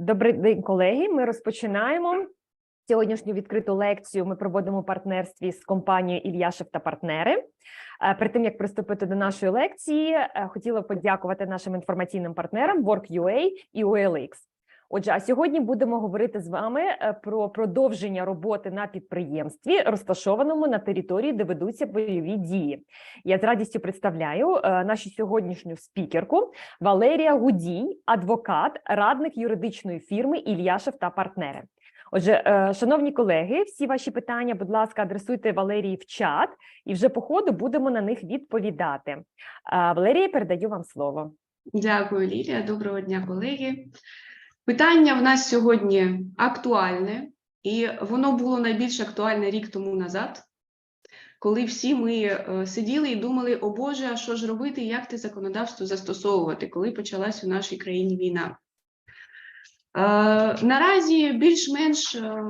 Добрий день, колеги. Ми розпочинаємо сьогоднішню відкриту лекцію. Ми проводимо партнерстві з компанією Ільяшев та партнери. Е, Перед тим як приступити до нашої лекції, е, хотіла подякувати нашим інформаційним партнерам Work.ua і OLX. Отже, а сьогодні будемо говорити з вами е, про продовження роботи на підприємстві, розташованому на території, де ведуться бойові дії. Я з радістю представляю е, нашу сьогоднішню спікерку Валерія Гудій, адвокат, радник юридичної фірми Ільяшев та партнери. Отже, е, шановні колеги, всі ваші питання, будь ласка, адресуйте Валерії в чат, і вже по ходу будемо на них відповідати. Валерія, передаю вам слово. Дякую, Лілія. Доброго дня, колеги. Питання в нас сьогодні актуальне, і воно було найбільш актуальне рік тому назад, коли всі ми е, сиділи і думали, о Боже, а що ж робити, як те законодавство застосовувати, коли почалась у нашій країні війна. Е, Наразі більш-менш е,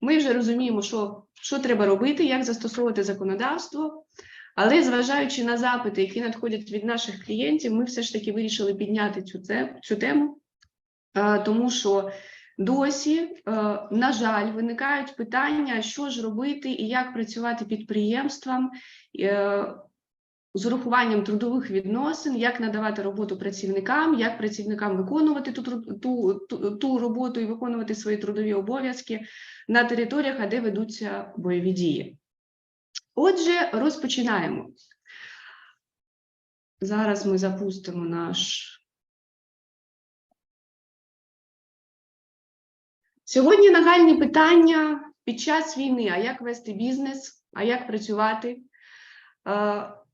ми вже розуміємо, що, що треба робити, як застосовувати законодавство. Але зважаючи на запити, які надходять від наших клієнтів, ми все ж таки вирішили підняти цю, цю тему, тому що досі, е, на жаль, виникають питання, що ж робити і як працювати підприємствам е, з урахуванням трудових відносин, як надавати роботу працівникам, як працівникам виконувати ту, ту, ту, ту роботу і виконувати свої трудові обов'язки на територіях, де ведуться бойові дії. Отже, розпочинаємо. Зараз ми запустимо наш. Сьогодні нагальні питання під час війни: а як вести бізнес, а як працювати, е,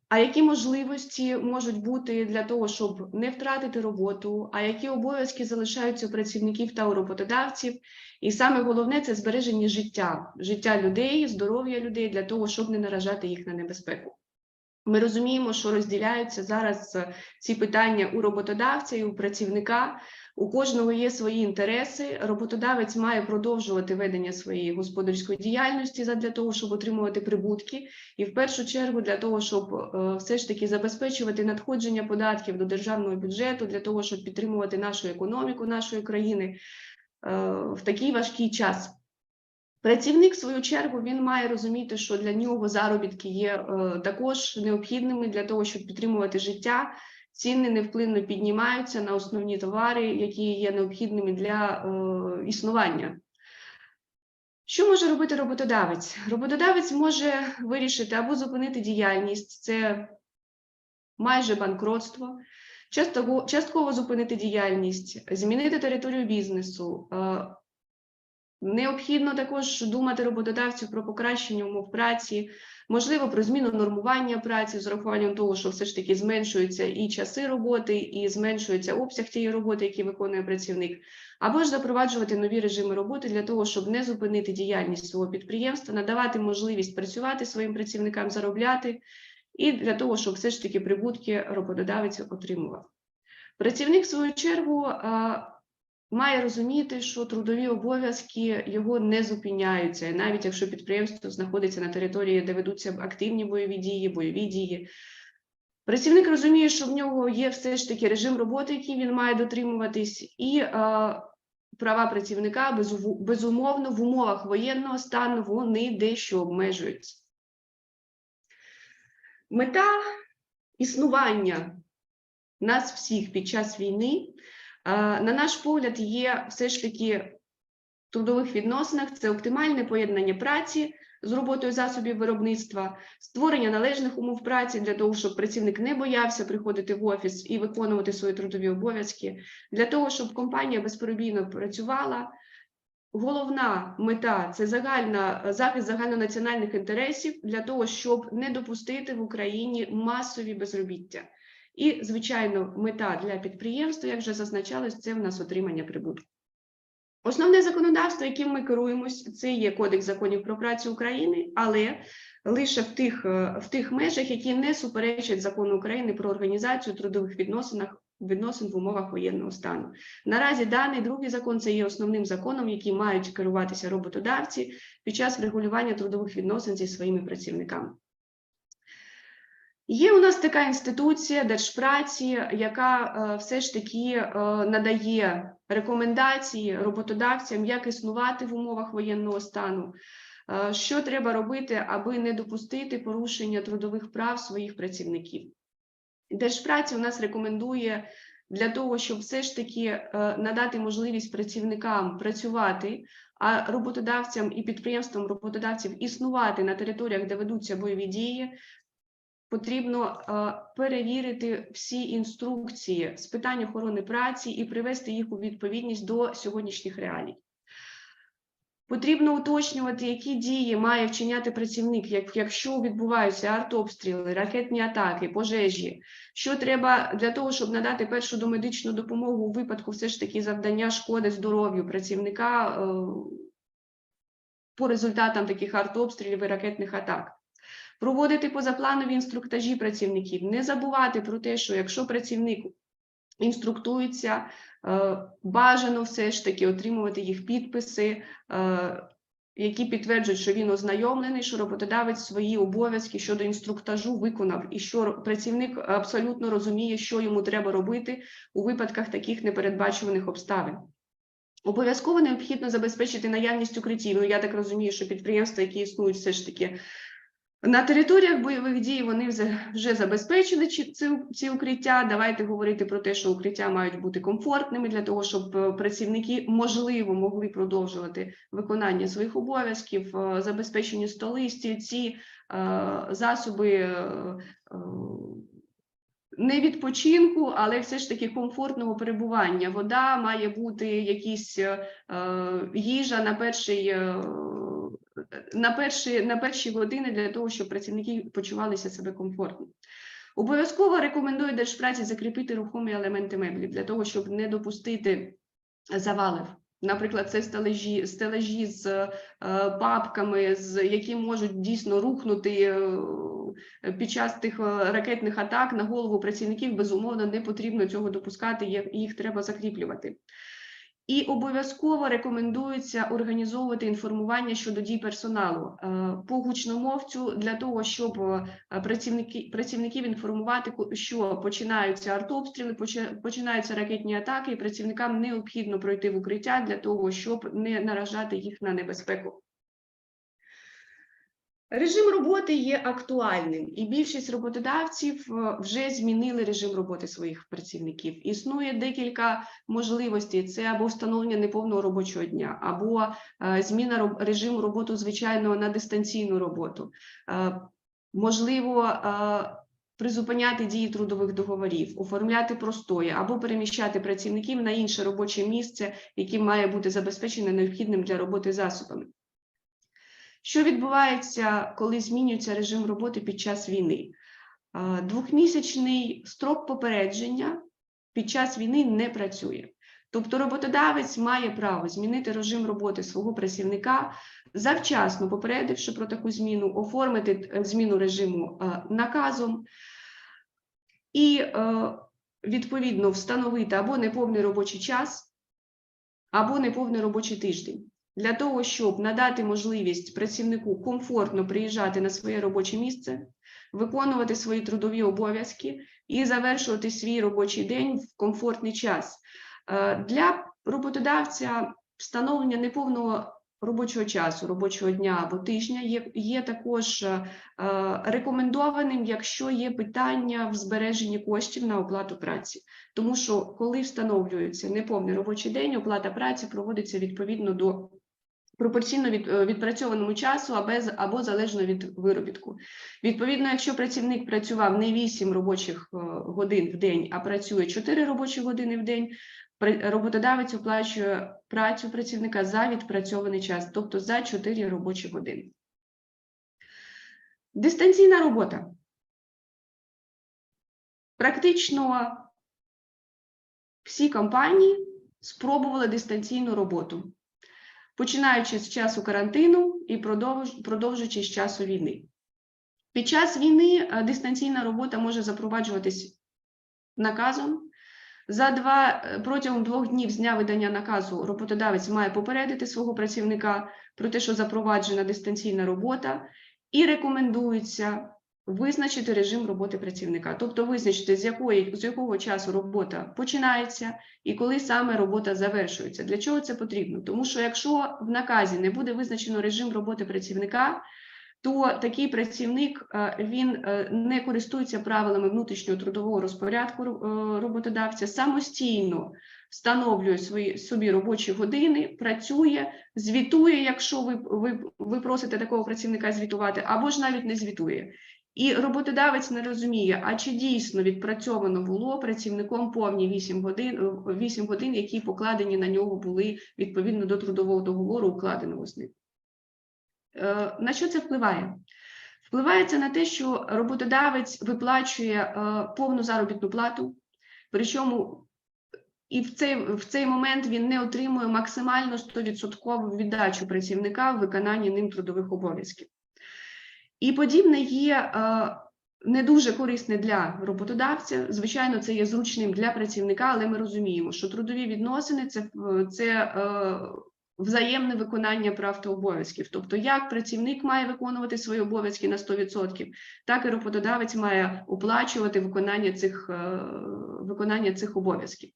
а які можливості можуть бути для того, щоб не втратити роботу, а які обов'язки залишаються у працівників та у роботодавців. І саме головне це збереження життя, життя людей, здоров'я людей для того, щоб не наражати їх на небезпеку. Ми розуміємо, що розділяються зараз е, ці питання у роботодавця і у працівника. У кожного є свої інтереси. Роботодавець має продовжувати ведення своєї господарської діяльності для того, щоб отримувати прибутки, і в першу чергу для того, щоб е, все ж таки забезпечувати надходження податків до державного бюджету, для того, щоб підтримувати нашу економіку нашої країни е, в такий важкий час. Працівник, в свою чергу, він має розуміти, що для нього заробітки є е, також необхідними для того, щоб підтримувати життя. Ціни невпливно піднімаються на основні товари, які є необхідними для е, існування. Що може робити роботодавець? Роботодавець може вирішити або зупинити діяльність, це майже банкротство, частково, частково зупинити діяльність, змінити територію бізнесу. Е, Необхідно також думати роботодавцю про покращення умов праці, можливо, про зміну нормування праці з урахуванням того, що все ж таки зменшуються і часи роботи, і зменшується обсяг тієї роботи, який виконує працівник, або ж запроваджувати нові режими роботи для того, щоб не зупинити діяльність свого підприємства, надавати можливість працювати своїм працівникам, заробляти, і для того, щоб все ж таки прибутки роботодавець отримував. Працівник, в свою чергу, має розуміти, що трудові обов'язки його не зупиняються, і навіть якщо підприємство знаходиться на території, де ведуться активні бойові дії, бойові дії. Працівник розуміє, що в нього є все ж таки режим роботи, який він має дотримуватись, і е, права працівника безу- безумовно в умовах воєнного стану вони дещо обмежуються. Мета існування нас всіх під час війни На наш погляд, є все ж таки в трудових відносинах це оптимальне поєднання праці з роботою засобів виробництва, створення належних умов праці для того, щоб працівник не боявся приходити в офіс і виконувати свої трудові обов'язки, для того, щоб компанія безперебійно працювала. Головна мета це загальна захист загальнонаціональних інтересів для того, щоб не допустити в Україні масові безробіття. І, звичайно, мета для підприємства, як вже зазначалось, це в нас отримання прибутку. Основне законодавство, яким ми керуємось, це є Кодекс законів про працю України, але лише в тих, е, в тих межах, які не суперечать закону України про організацію трудових відносинах. Відносин в умовах воєнного стану наразі даний другий закон це є основним законом, яким мають керуватися роботодавці під час регулювання трудових відносин зі своїми працівниками. Є у нас така інституція Держпраці, яка е, все ж таки е, надає рекомендації роботодавцям, як існувати в умовах воєнного стану, е, що треба робити, аби не допустити порушення трудових прав своїх працівників. Держпраця у нас рекомендує для того, щоб все ж таки надати можливість працівникам працювати, а роботодавцям і підприємствам роботодавців існувати на територіях, де ведуться бойові дії, потрібно е, перевірити всі інструкції з питань охорони праці і привести їх у відповідність до сьогоднішніх реалій. Потрібно уточнювати, які дії має вчиняти працівник, як, якщо відбуваються артобстріли, ракетні атаки, пожежі. Що треба для того, щоб надати першу домедичну допомогу у випадку все ж таки завдання шкоди здоров'ю працівника е, по результатам таких артобстрілів і ракетних атак. Проводити позапланові інструктажі працівників, не забувати про те, що якщо працівник інструктується, е, бажано все ж таки отримувати їх підписи, е, які підтверджують, що він ознайомлений, що роботодавець свої обов'язки щодо інструктажу виконав, і що працівник абсолютно розуміє, що йому треба робити у випадках таких непередбачуваних обставин. Обов'язково необхідно забезпечити наявність укриттів. Ну, я так розумію, що підприємства, які існують, все ж таки на територіях бойових дій вони вже, забезпечили ці, укриття. Давайте говорити про те, що укриття мають бути комфортними для того, щоб е, працівники можливо могли продовжувати виконання своїх обов'язків, е, забезпечені столи, стільці, е, засоби. Не відпочинку, але все ж таки комфортного перебування. Вода має бути якісь їжа на перший на перші, на перші години для того, щоб працівники почувалися себе комфортно. Обов'язково рекомендую держпраці закріпити рухомі елементи меблів для того, щоб не допустити завалів. Наприклад, це стележі, стележі з е, папками, з які можуть дійсно рухнути е, під час тих е, ракетних атак на голову працівників. Безумовно, не потрібно цього допускати, їх, їх треба закріплювати. І обов'язково рекомендується організовувати інформування щодо дій персоналу е, по гучномовцю для того, щоб е, працівники працівників інформувати, що починаються артобстріли, почи- починаються ракетні атаки, і працівникам необхідно пройти в укриття для того, щоб не наражати їх на небезпеку. Режим роботи є актуальним, і більшість роботодавців е, вже змінили режим роботи своїх працівників. Існує декілька можливостей: це або встановлення неповного робочого дня, або е, зміна режиму роботи звичайного на дистанційну роботу. Е, Можливо, призупиняти дії трудових договорів, оформляти простої або переміщати працівників на інше робоче місце, яке має бути забезпечене необхідним для роботи засобами. Що відбувається, коли змінюється режим роботи під час війни? Двохмісячний строк попередження під час війни не працює. Тобто роботодавець має право змінити режим роботи свого працівника, завчасно попередивши про таку зміну, оформити е, зміну режиму е, наказом і е, відповідно встановити або неповний робочий час, або неповний робочий тиждень для того, щоб надати можливість працівнику комфортно приїжджати на своє робоче місце, виконувати свої трудові обов'язки і завершувати свій робочий день в комфортний час. Е, Для роботодавця встановлення неповного робочого часу, робочого дня або тижня є, є також е, е, рекомендованим, якщо є питання в збереженні коштів на оплату праці. Тому що коли встановлюється неповний робочий день, оплата праці проводиться відповідно до пропорційно від е, відпрацьованому часу або, або залежно від виробітку. Відповідно, якщо працівник працював не 8 робочих е, годин в день, а працює 4 робочі години в день, роботодавець оплачує працю працівника за відпрацьований час, тобто за 4 робочі години. Дистанційна робота. Практично всі компанії спробували дистанційну роботу починаючи з часу карантину і продовж- продовжуючи з часу війни. Під час війни е, дистанційна робота може запроваджуватись наказом. За два е, протягом двох днів з дня видання наказу роботодавець має попередити свого працівника про те, що запроваджена дистанційна робота, і рекомендується визначити режим роботи працівника, тобто визначити, з якої з якого часу робота починається і коли саме робота завершується. Для чого це потрібно? Тому що якщо в наказі не буде визначено режим роботи працівника, то такий працівник е, він е, не користується правилами внутрішнього трудового розпорядку е, роботодавця, самостійно встановлює свої собі робочі години, працює, звітує, якщо ви, ви, ви просите такого працівника звітувати, або ж навіть не звітує. І роботодавець не розуміє, а чи дійсно відпрацьовано було працівником повні 8 годин, е, 8 годин, які покладені на нього були відповідно до трудового договору, укладеного з ним. Е, На що це впливає? Впливає це на те, що роботодавець виплачує е, повну заробітну плату, причому і в цей, в цей момент він не отримує максимально 100% віддачу працівника в виконанні ним трудових обов'язків. І подібне є е, не дуже корисне для роботодавця. Звичайно, це є зручним для працівника, але ми розуміємо, що трудові відносини це, це е, взаємне виконання прав та обов'язків. Тобто, як працівник має виконувати свої обов'язки на 100%, так і роботодавець має оплачувати виконання цих, е, виконання цих обов'язків.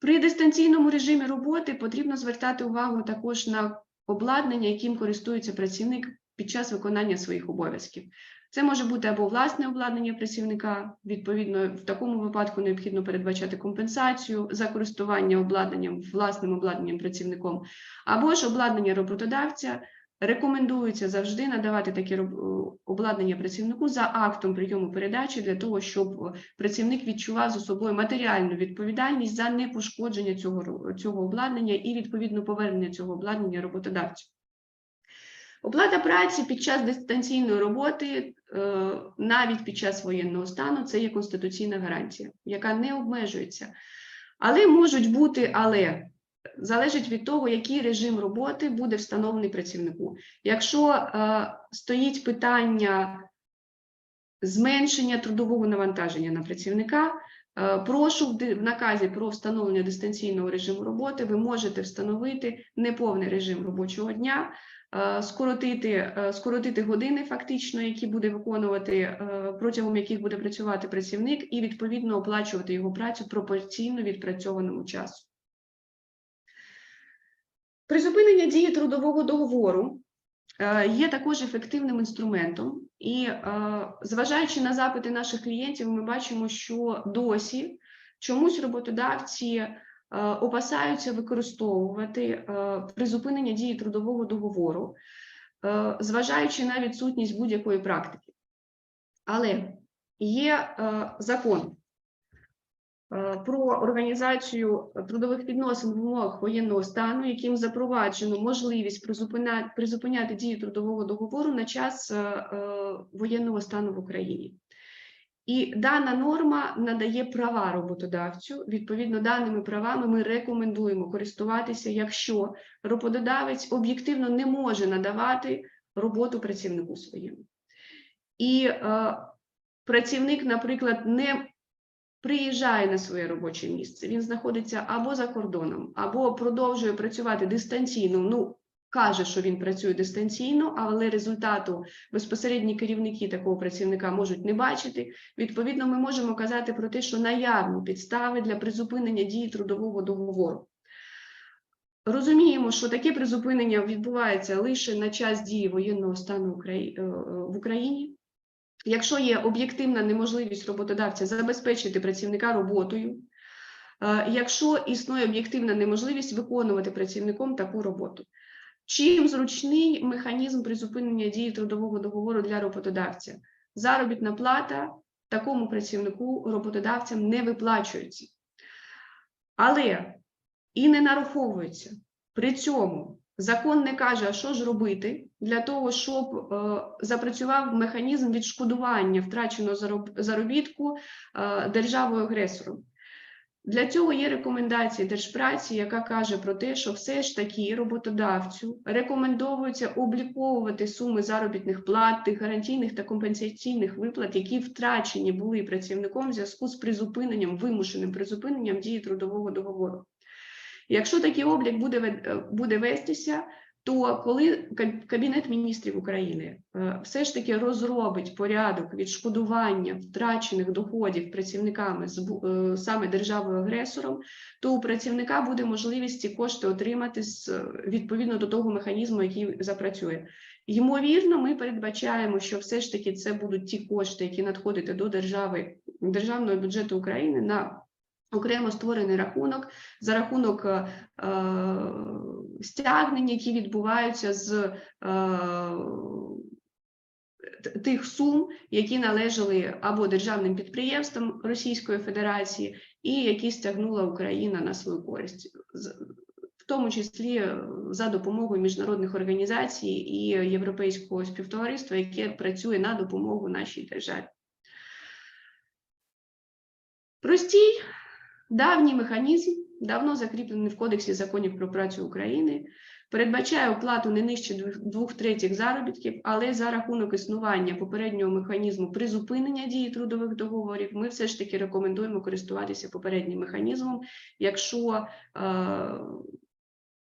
При дистанційному режимі роботи потрібно звертати увагу також на обладнання, яким користується працівник під час виконання своїх обов'язків. Це може бути або власне обладнання працівника, відповідно, в такому випадку необхідно передбачати компенсацію за користування обладнанням, власним обладнанням працівником, або ж обладнання роботодавця. Рекомендується завжди надавати таке обладнання працівнику за актом прийому передачі для того, щоб працівник відчував за собою матеріальну відповідальність за непошкодження цього, цього обладнання і відповідно повернення цього обладнання роботодавцю. Оплата праці під час дистанційної роботи, е, навіть під час воєнного стану, це є конституційна гарантія, яка не обмежується. Але можуть бути, але залежить від того, який режим роботи буде встановлений працівнику. Якщо е, стоїть питання зменшення трудового навантаження на працівника, е, прошу в наказі про встановлення дистанційного режиму роботи, ви можете встановити неповний режим робочого дня, скоротити, е, скоротити години фактично, які буде виконувати, е, протягом яких буде працювати працівник, і відповідно оплачувати його працю пропорційно відпрацьованому часу. Призупинення дії трудового договору е, є також ефективним інструментом, і е, зважаючи на запити наших клієнтів, ми бачимо, що досі чомусь роботодавці е, опасаються використовувати е, призупинення дії трудового договору, е, зважаючи на відсутність будь-якої практики. Але є е, закон е, про організацію трудових відносин в умовах воєнного стану, яким запроваджено можливість призупиня- призупиняти дію трудового договору на час е, е, воєнного стану в Україні. І дана норма надає права роботодавцю. Відповідно, даними правами ми рекомендуємо користуватися, якщо роботодавець об'єктивно не може надавати роботу працівнику своєму. І е, працівник, наприклад, не приїжджає на своє робоче місце, він знаходиться або за кордоном, або продовжує працювати дистанційно. Ну, каже, що він працює дистанційно, але результату безпосередні керівники такого працівника можуть не бачити. Відповідно, ми можемо казати про те, що наявні підстави для призупинення дії трудового договору. Розуміємо, що таке призупинення відбувається лише на час дії воєнного стану е, в Україні. Якщо є об'єктивна неможливість роботодавця забезпечити працівника роботою, е, якщо існує об'єктивна неможливість виконувати працівником таку роботу. Чим зручний механізм призупинення дії трудового договору для роботодавця? Заробітна плата такому працівнику роботодавцям не виплачується, але і не нараховується. При цьому закон не каже, що ж робити для того, щоб е, запрацював механізм відшкодування втраченого зароб- заробітку е, державою агресором. Для цього є рекомендації Держпраці, яка каже про те, що все ж таки роботодавцю рекомендовується обліковувати суми заробітних плат, тих гарантійних та компенсаційних виплат, які втрачені були працівником в зв'язку з призупиненням, вимушеним призупиненням дії трудового договору. Якщо такий облік буде, буде вестися, то коли Кабінет міністрів України е, все ж таки розробить порядок відшкодування втрачених доходів працівниками з е, саме державою агресором, то у працівника буде можливість ці кошти отримати з е, відповідно до того механізму, який запрацює. Ймовірно, ми передбачаємо, що все ж таки це будуть ті кошти, які надходять до держави державного бюджету України на окремо створений рахунок за рахунок е, стягнень, які відбуваються з е, тих сум, які належали або державним підприємствам Російської Федерації, і які стягнула Україна на свою користь, в тому числі е, за допомогою міжнародних організацій і європейського співтовариства, яке працює на допомогу нашій державі. Простій давній механізм, давно закріплений в Кодексі законів про працю України, передбачає оплату не нижче двох- третіх заробітків, але за рахунок існування попереднього механізму призупинення дії трудових договорів, ми все ж таки рекомендуємо користуватися попереднім механізмом, якщо е,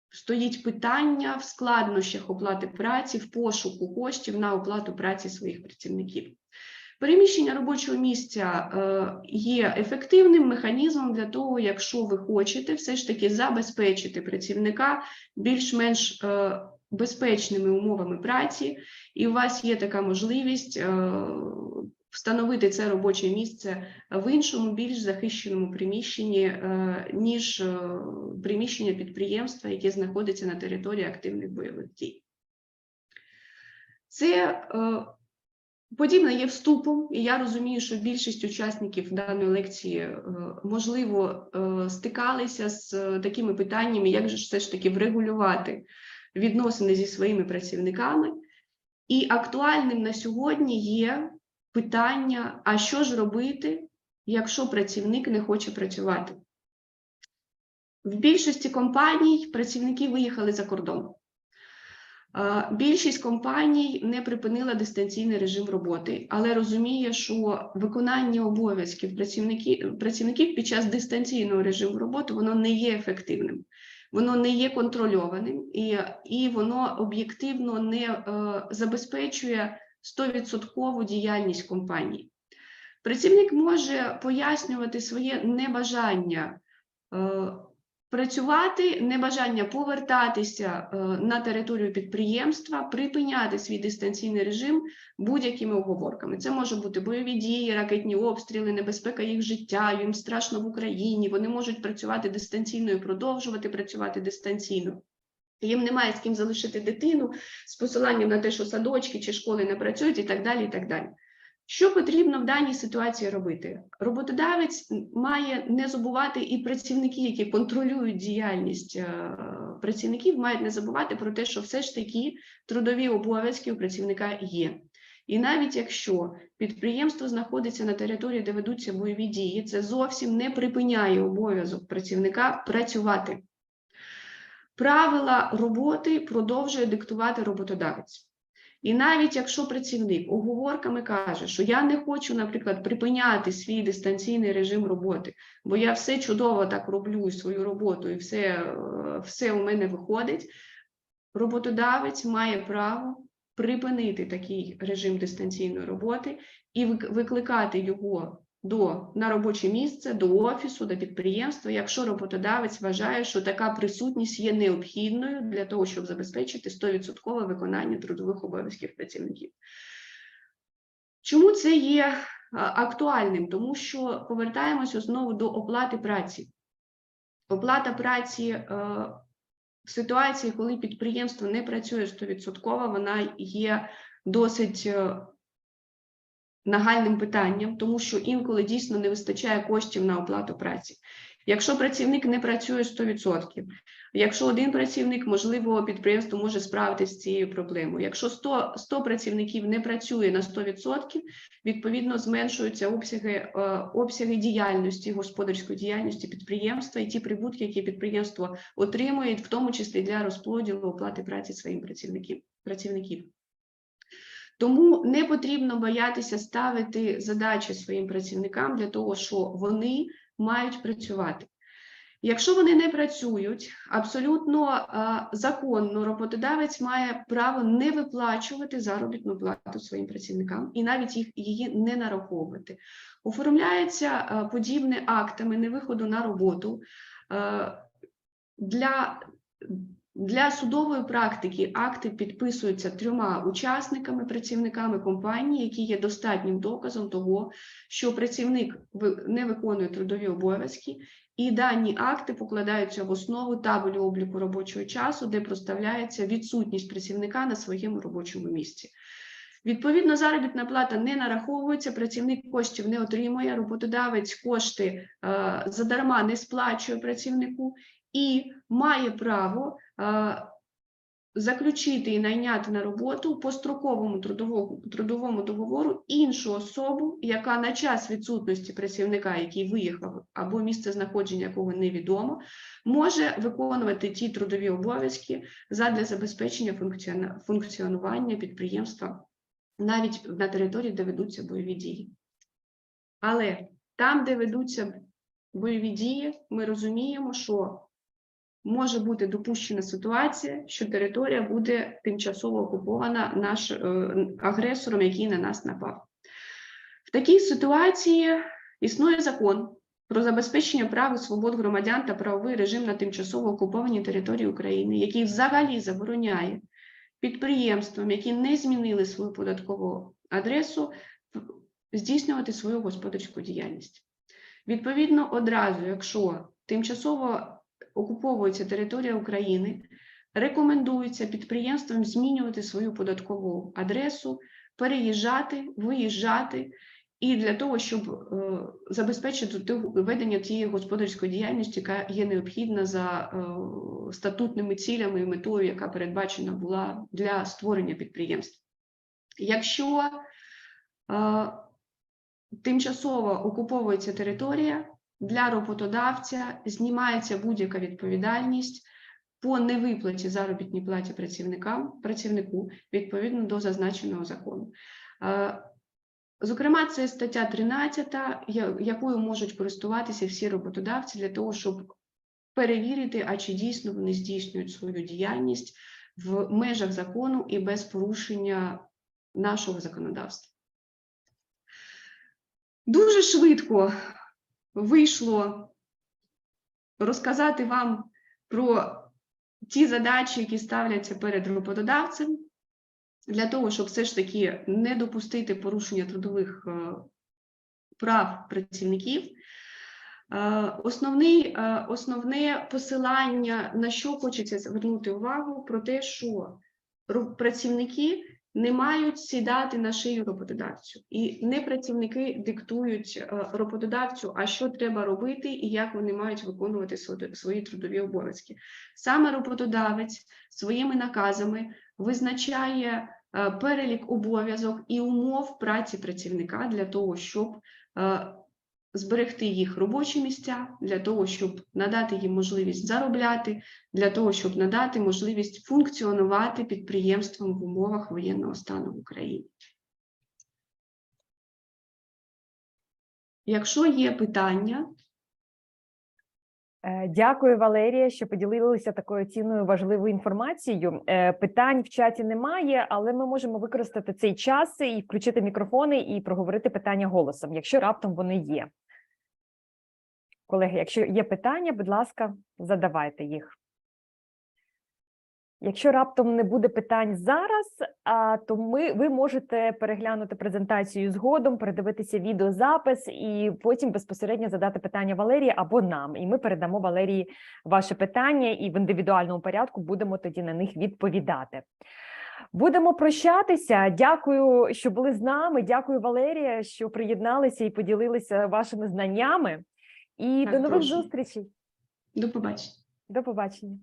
стоїть питання в складнощах оплати праці, в пошуку коштів на оплату праці своїх працівників. Переміщення робочого місця е, є ефективним механізмом для того, якщо ви хочете все ж таки забезпечити працівника більш-менш е, безпечними умовами праці, і у вас є така можливість е, встановити це робоче місце в іншому, більш захищеному приміщенні, ніж приміщення підприємства, яке знаходиться на території активних бойових дій. Це Подібне є вступом, і я розумію, що більшість учасників даної лекції, е, можливо, е, стикалися з е, такими питаннями, як же все ж таки врегулювати відносини зі своїми працівниками. І актуальним на сьогодні є питання: а що ж робити, якщо працівник не хоче працювати? В більшості компаній працівники виїхали за кордон. Більшість компаній не припинила дистанційний режим роботи, але розуміє, що виконання обов'язків працівників, працівників під час дистанційного режиму роботи воно не є ефективним, воно не є контрольованим і, і воно об'єктивно не е, забезпечує 100% діяльність компанії. Працівник може пояснювати своє небажання е, працювати, небажання повертатися е, на територію підприємства, припиняти свій дистанційний режим будь-якими оговорками. Це може бути бойові дії, ракетні обстріли, небезпека їх життя, їм страшно в Україні. Вони можуть працювати дистанційно і продовжувати працювати дистанційно. Їм немає з ким залишити дитину з посиланням на те, що садочки чи школи не працюють, і так далі. і так далі. Що потрібно в даній ситуації робити? Роботодавець має не забувати і працівники, які контролюють діяльність е, працівників, мають не забувати про те, що все ж таки трудові обов'язки у працівника є. І навіть якщо підприємство знаходиться на території, де ведуться бойові дії, це зовсім не припиняє обов'язок працівника працювати. Правила роботи продовжує диктувати роботодавець. І навіть якщо працівник оговорками каже, що я не хочу, наприклад, припиняти свій дистанційний режим роботи, бо я все чудово так роблю свою роботу, і все, е, все у мене виходить, роботодавець має право припинити такий режим дистанційної роботи і викликати його до на робоче місце, до офісу, до підприємства, якщо роботодавець вважає, що така присутність є необхідною для того, щоб забезпечити 100% виконання трудових обов'язків працівників. Чому це є актуальним? Тому що повертаємося знову до оплати праці. Оплата праці е, в ситуації, коли підприємство не працює 100%, вона є досить е, нагальним питанням, тому що інколи дійсно не вистачає коштів на оплату праці. Якщо працівник не працює 100%, якщо один працівник, можливо, підприємство може справитися з цією проблемою. Якщо 100, 100 працівників не працює на 100%, відповідно зменшуються обсяги, е, обсяги діяльності, господарської діяльності підприємства і ті прибутки, які підприємство отримує, в тому числі для розподілу оплати праці своїм працівників. Тому не потрібно боятися ставити задачі своїм працівникам для того, що вони мають працювати. Якщо вони не працюють, абсолютно е, законно роботодавець має право не виплачувати заробітну плату своїм працівникам і навіть їх її не нараховувати. Оформляється е, подібне актами невиходу на роботу. Е, для, для судової практики акти підписуються трьома учасниками, працівниками компанії, які є достатнім доказом того, що працівник не виконує трудові обов'язки, і дані акти покладаються в основу табелю обліку робочого часу, де проставляється відсутність працівника на своєму робочому місці. Відповідно, заробітна плата не нараховується, працівник коштів не отримує, роботодавець кошти е, задарма не сплачує працівнику і має право е, заключити і найняти на роботу по строковому трудовому, трудовому договору іншу особу, яка на час відсутності працівника, який виїхав або місце знаходження якого невідомо, може виконувати ті трудові обов'язки задля забезпечення функціонування підприємства навіть на території, де ведуться бойові дії. Але там, де ведуться бойові дії, ми розуміємо, що може бути допущена ситуація, що територія буде тимчасово окупована наш е, агресором, який на нас напав. В такій ситуації існує закон про забезпечення прав і свобод громадян та правовий режим на тимчасово окупованій території України, який взагалі забороняє підприємствам, які не змінили свою податкову адресу, здійснювати свою господарську діяльність. Відповідно, одразу, якщо тимчасово окуповується територія України, рекомендується підприємствам змінювати свою податкову адресу, переїжджати, виїжджати. І для того, щоб е, забезпечити ведення тієї господарської діяльності, яка є необхідна за е, статутними цілями і метою, яка передбачена була для створення підприємств. Якщо е, тимчасово окуповується територія, для роботодавця знімається будь-яка відповідальність по невиплаті заробітній платі працівникам, працівнику відповідно до зазначеного закону. Зокрема, це стаття 13, якою можуть користуватися всі роботодавці для того, щоб перевірити, а чи дійсно вони здійснюють свою діяльність в межах закону і без порушення нашого законодавства. Дуже швидко вийшло розказати вам про ті задачі, які ставляться перед роботодавцем, для того, щоб все ж таки не допустити порушення трудових е, прав працівників. Е, Основний, е, основне посилання, на що хочеться звернути увагу, про те, що працівники не мають сідати на шию роботодавцю, і не працівники диктують роботодавцю, а що треба робити і як вони мають виконувати свої трудові обов'язки. Саме роботодавець своїми наказами визначає перелік обов'язок і умов праці працівника для того, щоб е, зберегти їх робочі місця, для того, щоб надати їм можливість заробляти, для того, щоб надати можливість функціонувати підприємствам в умовах воєнного стану в Україні. Якщо є питання, Е, Дякую, Валерія, що поділилися такою цінною важливою інформацією. Е, Питань в чаті немає, але ми можемо використати цей час і включити мікрофони і проговорити питання голосом, якщо раптом вони є. Колеги, якщо є питання, будь ласка, задавайте їх. Якщо раптом не буде питань зараз, то ми, ви можете переглянути презентацію згодом, передивитися відеозапис і потім безпосередньо задати питання Валерії або нам. І ми передамо Валерії ваше питання, і в індивідуальному порядку будемо тоді на них відповідати. Будемо прощатися. Дякую, що були з нами. Дякую, Валерія, що приєдналися і поділилися вашими знаннями. І Так, до нових прошу. зустрічей. до побачення. До побачення.